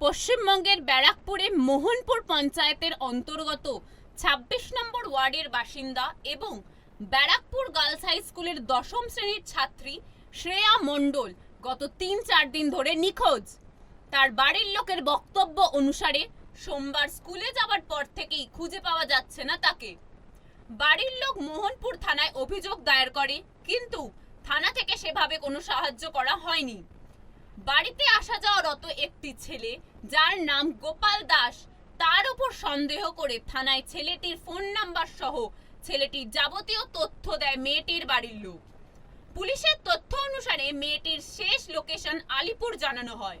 পশ্চিমবঙ্গের ব্যারাকপুরে মোহনপুর পঞ্চায়েতের অন্তর্গত ২৬ নম্বর ওয়ার্ডের বাসিন্দা এবং ব্যারাকপুর গার্লস হাই স্কুলের দশম শ্রেণির ছাত্রী শ্রেয়া মণ্ডল গত তিন চার দিন ধরে নিখোঁজ। তার বাড়ির লোকের বক্তব্য অনুসারে সোমবার স্কুলে যাওয়ার পর থেকেই খুঁজে পাওয়া যাচ্ছে না তাকে। বাড়ির লোক মোহনপুর থানায় অভিযোগ দায়ের করে, কিন্তু থানা থেকে সেভাবে কোনো সাহায্য করা হয়নি। বাড়িতে আসা যাওয়ারত একটি ছেলে, যার নাম গোপাল দাস। তার উপর সন্দেহ করে থানায় ছেলেটির ফোন নাম্বার সহ ছেলেটির যাবতীয় তথ্য দেয় মেয়েটির বাড়ির লোক। পুলিশের তথ্য অনুসারে মেয়েটির শেষ লোকেশন আলিপুর জানানো হয়।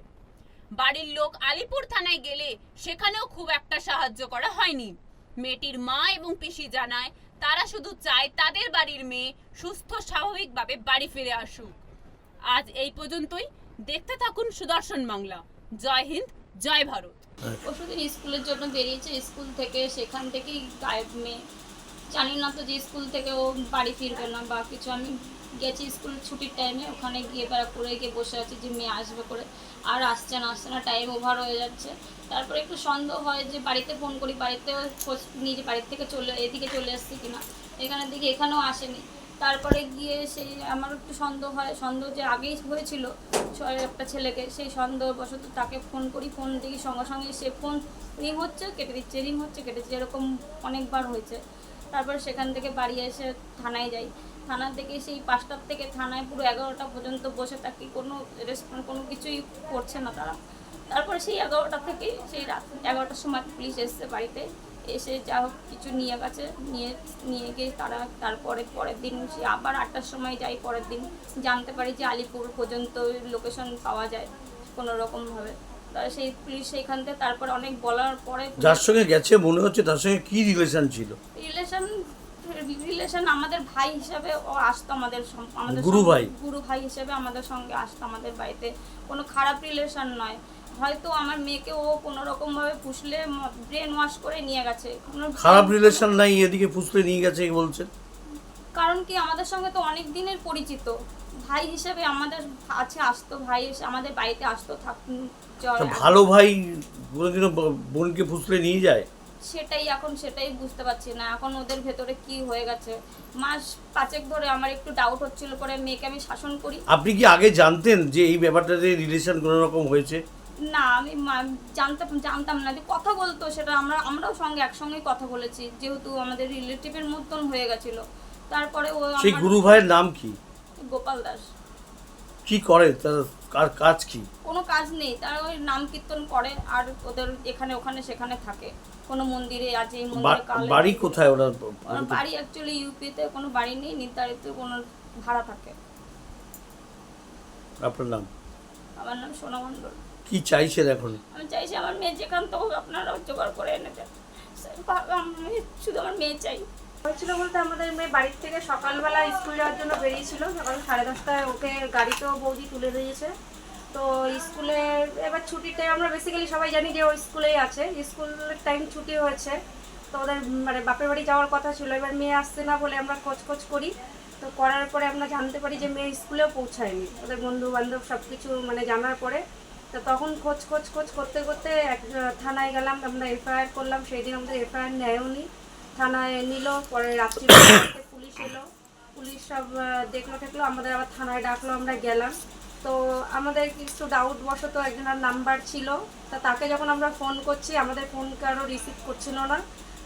বাড়ির লোক আলিপুর থানায় গেলে সেখানেও খুব একটা সাহায্য করা হয়নি। মেয়েটির মা এবং পিসি জানায়, তারা শুধু চায় তাদের বাড়ির মেয়ে সুস্থ স্বাভাবিকভাবে বাড়ি ফিরে আসুক। আজ এই পর্যন্তই। দেখতে থাকুন সুদর্শন বাংলা। জয় হিন্দ, জয় ভারত। পরশুদিন স্কুলের জন্য বেরিয়েছে, স্কুল থেকে সেখান থেকেই গায়েব মেয়ে। জানি না তো যে স্কুল থেকে ও বাড়ি ফিরবে না বা কিছু। আমি গেছি স্কুল ছুটির টাইমে ওখানে গিয়ে করে গিয়ে বসে আছি যে মেয়ে আসবে করে। আর আসছে না আসছে না টাইম ওভার হয়ে যাচ্ছে। তারপরে একটু সন্দেহ হয় যে বাড়িতে ফোন করি বাড়িতেও খোঁজ নিজে বাড়ির থেকে চলে, এদিকে চলে এসছে কিনা। এখানে দিকে এখানেও আসেনি। তারপরে গিয়ে সেই আমার একটু সন্দেহ হয়, সন্দেহ যে আগেই হয়েছিল একটা ছেলেকে, সেই সন্দেহবশত তাকে ফোন করি ফোন দেখি সঙ্গে সঙ্গে সে ফোন রিং হচ্ছে, কেটে দিচ্ছে রিং হচ্ছে, কেটে দিচ্ছে, এরকম অনেকবার হয়েছে। তারপরে সেখান থেকে বাড়ি এসে থানায় যাই। থানা থেকে সেই পাঁচটার থেকে থানায় পুরো এগারোটা পর্যন্ত বসে থাকি, কোনো রেসপন্স কোনো কিছুই করছে না তারা। তারপরে সেই এগারোটা থেকে সেই রাত, এগারোটার সময় পুলিশ এসছে বাড়িতে। এসে যা হোক কিছু নিয়ে গেছে। নিয়ে নিয়ে গিয়ে তারা তারপরে পরের দিন সে আবার আটটার সময় যাই পরের দিন জানতে পারি যে আলিপুর পর্যন্ত লোকেশন পাওয়া যায় কোনো রকমভাবে তা সেই পুলিশ সেইখান থেকে তারপরে অনেক বলার পরে যার সঙ্গে গেছে মনে হচ্ছে তার সঙ্গে কি রিলেশন ছিল? রিলেশন রিলেশন আমাদের ভাই হিসাবে ও আসতো আমাদের আমাদের গুরু ভাই? গুরু ভাই হিসেবে আমাদের সঙ্গে আসতো আমাদের বাড়িতে। কোনো খারাপ রিলেশন নয়। হয়তো আমার মেয়েকে ও কোনো রকম ভাবে পুষলে ব্রেন ওয়াশ করে নিয়ে গেছে। কোনো খারাপ রিলেশন নাই এদিকে ফুসলে নিয়ে গেছে বলছেন কারণ কি আমাদের সঙ্গে তো অনেক দিনের পরিচিত। ভাই হিসেবে আমাদের আছে আসতো ভাই এসে আমাদের বাড়িতে আসতো থাক ভালো ভাই কোনোদিনও বোনকে ফুসলে নিয়ে যায়? সেটাই এখন সেটাই বুঝতে পারছি না। এখন ওদের ভেতরে কি হয়ে গেছে? মাস পাঁচেক ধরে আমার একটু ডাউট হচ্ছিল পরে মেয়েকে আমি শাসন করি। আপনি কি আগে জানতেন যে এই ব্যাপারটাতে রিলেশন কোনো রকম হয়েছে? না আমি জানতাম জানতাম না। যে কথা বলতো সেটা আমরা আমরাও সঙ্গে একসঙ্গেই কথা বলেছি যেহেতু আমাদের রিলেটিভের মতন হয়ে গেছিল। তারপরে ও সেই গুরু ভাইয়ের নাম কি? গোপাল দাস। কি করে? তার কার কাজ কি? কোনো কাজ নেই তারা ওই নাম কীর্তন করে আর ওদের এখানে ওখানে সেখানে থাকে। কোনো মন্দিরে আছে এই মন্দিরে কালে বাড়ি কোথায় ওরা ওর বাড়ি অ্যাকচুয়ালি ইউপিতে কোনো বাড়ি নেই নির্ধারিত কোনো ভাড়া থাকে। আপনার নাম? আমার নাম সোনা মণ্ডল। কি চাইছেন এখন? আমি চাইছি আমার মেয়ে যেখান থেকে আপনারা জোগাড় করে এনে দেন। আমি শুধু আমার মেয়ে চাই। হয়েছিল বলতে আমাদের মেয়ে বাড়ির থেকে সকালবেলা স্কুল যাওয়ার জন্য বেরিয়েছিল। সকাল সাড়ে দশটায় ওকে গাড়িতেও বৌদি তুলে দিয়েছে। তো স্কুলে এবার টাইম আমরা বেসিক্যালি সবাই জানি যে ও স্কুলেই আছে। স্কুলের টাইম ছুটি হয়েছে। তো ওদের মানে বাপের বাড়ি যাওয়ার কথা ছিল। এবার মেয়ে আসছে না বলে আমরা খোঁজ খোঁজ করি। তো করার পরে আমরা জানতে পারি যে মেয়ে স্কুলেও পৌঁছায়নি। ওদের বন্ধু বান্ধব সব কিছু মানে জানার পরে তো তখন খোঁজ খোঁজ খোঁজ করতে করতে এক থানায় গেলাম, আমরা এফআইআর করলাম সেই দিন আমাদের এফআইআর নেয়ও নি থানায় নিল, পরে রাত্রি পুলিশ এলো। পুলিশ সব দেখল টেকলো আমাদের আবার থানায় ডাকলো, আমরা গেলাম। তো আমাদের কিছু ডাউট বশত একজনের নাম্বার ছিল। তা তাকে যখন আমরা ফোন করছি, আমাদের ফোন কারও রিসিভ করছিল না।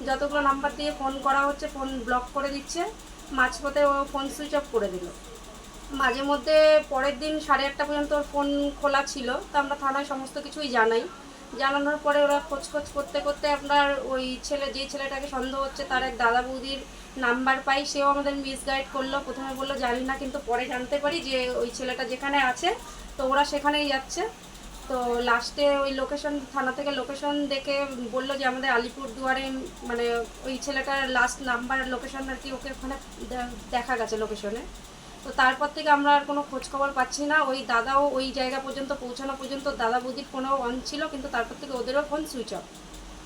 যতগুলো নাম্বার দিয়ে ফোন করা হচ্ছে ফোন ব্লক করে দিচ্ছে। মাঝপথে ও ফোন সুইচ অফ করে দিল। মাঝে মধ্যে পরের দিন সাড়ে আটটা পর্যন্ত ওর ফোন খোলা ছিল, তো আমরা থানায় সমস্ত কিছুই জানাই। জানানোর পরে ওরা খোঁজ খোঁজ করতে করতে আপনার ওই ছেলে, যে ছেলেটাকে সন্দেহ হচ্ছে তার এক দাদা বৌদির নাম্বার পাই, সেও আমাদের মিসগাইড করল। প্রথমে বলল, জানি না, কিন্তু পরে জানতে পারি যে ওই ছেলেটা যেখানে আছে। তো ওরা সেখানেই যাচ্ছে। তো লাস্টে ওই লোকেশন থানা থেকে লোকেশন দেখে বলল যে, আমাদের আলিপুর দুয়ারে মানে ওই ছেলেটার লাস্ট নাম্বার লোকেশন আর কি, ওকে ওখানে দেখা গেছে লোকেশনে তো তারপর থেকে আমরা আর কোনো খোঁজখবর পাচ্ছি না। ওই দাদাও ওই জায়গা পর্যন্ত পৌঁছানো পর্যন্ত দাদা বৌদির ফোনও অন ছিল, কিন্তু তারপর থেকে ওদেরও ফোন সুইচ অফ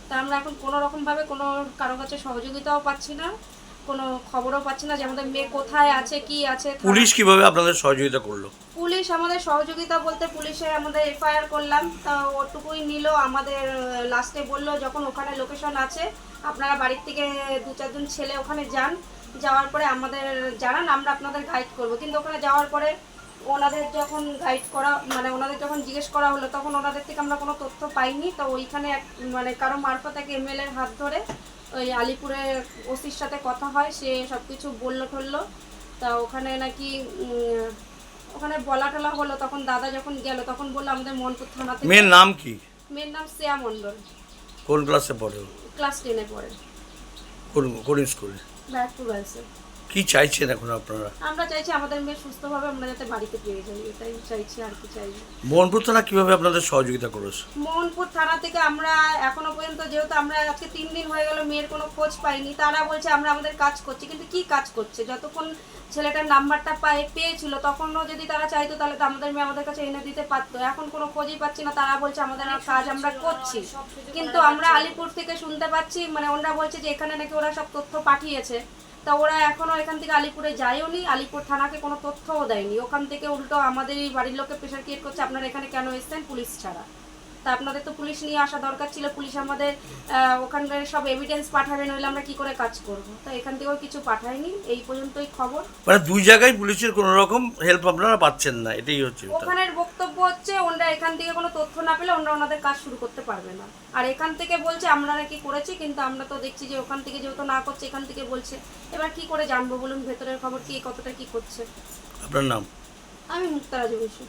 তা আমরা এখন কোনো রকমভাবে কোনো কারও কাছে সহযোগিতাও পাচ্ছি না। কোনো খবরও পাচ্ছি না যে আমাদের মেয়ে কোথায় আছে কি আছে পুলিশ কীভাবে আপনাদের সহযোগিতা করল? পুলিশ আমাদের সহযোগিতা বলতে পুলিশে আমাদের এফআইআর করলাম তা ওটুকুই নিল আমাদের লাস্টে বলল যখন ওখানে লোকেশন আছে আপনারা বাড়ির থেকে দু চারজন ছেলে ওখানে যান যাওয়ার পরে আমাদের জানান আমরা আপনাদের গাইড করব। কিন্তু ওখানে যাওয়ার পরে ওনাদের যখন গাইড করা মানে ওনাদের যখন জিজ্ঞেস করা হলো তখন ওনাদের থেকে আমরা কোনো তথ্য পাইনি তো ওইখানে এক মানে কারও মারফত এক এমএলএর হাত ধরে ওই আলিপুরের ওসির সাথে কথা হয় সে সব কিছু বলল টললো তা ওখানে নাকি ওখানে বলা টলা হলো তখন দাদা যখন গেল তখন বলল আমাদের মনপুর থানা থেকে মেয়ের নাম কি? মেয়ের নাম শ্রেয়া মণ্ডল। কোন ক্লাসে পড়ে ক্লাস টেনে পড়ে। কোন কোন স্কুলে? ব্যারাকপুর গার্লসে। কি চাইছেন এখন আপনারা? আমরা চাইছি আমাদের মেয়ে সুস্থভাবে আমরা যাতে বাড়িতে পেয়ে যাই এটাই চাইছি আর কি চাইছি মোহনপুর থানা কীভাবে আপনাদের সহযোগিতা করেছে? মোহনপুর থানা থেকে আমরা এখনও পর্যন্ত যেহেতু আমরা আজকে তিন দিন হয়ে গেল মেয়ের কোনো খোঁজ পাইনি তারা বলছে আমরা আমাদের কাজ করছি কিন্তু কি কাজ করছে? যতক্ষণ ছেলেটার নাম্বারটা পায় পেয়েছিল তখনও যদি তারা চাইতো তাহলে তো আমাদের মেয়ে আমাদের কাছে এনে দিতে পারতো। এখন কোনো খোঁজই পাচ্ছি না তারা বলছে আমাদের আর কাজ আমরা করছি। কিন্তু আমরা আলিপুর থেকে শুনতে পাচ্ছি মানে ওরা বলছে যে এখানে নাকি ওরা সব তথ্য পাঠিয়েছে। তা ওরা এখনও এখান থেকে আলিপুরে যায়ও নি আলিপুর থানাকে কোনো তথ্যও দেয়নি। ওখান থেকে উল্টো আমাদের এই বাড়ির লোককে প্রেশার ক্রিয়েট করছে, আপনারা এখানে কেন এসছেন? পুলিশ ছাড়া। তা আপনাদের তো পুলিশ নিয়ে আসা দরকার ছিল পুলিশ আমাদের ওখানকার সব এভিডেন্স পাঠাবে নইলে আমরা কি করে কাজ করব? তো এখান থেকেও কিছু পাঠায়নি এই পর্যন্তই খবর। মানে দুই জায়গায় পুলিশের কোনো রকম হেল্প আপনারা পাচ্ছেন না এটাই হচ্ছে ওখানের বক্তব্য হচ্ছে ওনারা এখান থেকে কোনো তথ্য না পেলে ওনারা ওনাদের কাজ শুরু করতে পারবে না। আর এখান থেকে বলছে আমরা নাকি করেছি কিন্তু আমরা তো দেখছি যে ওখান থেকে যেহেতু না করছে এখান থেকে বলছে। এবার কি করে জানব বলুন ভেতরের খবর কি কতটা কি করছে? আপনার নাম? আমি মুক্তারাজ বসু।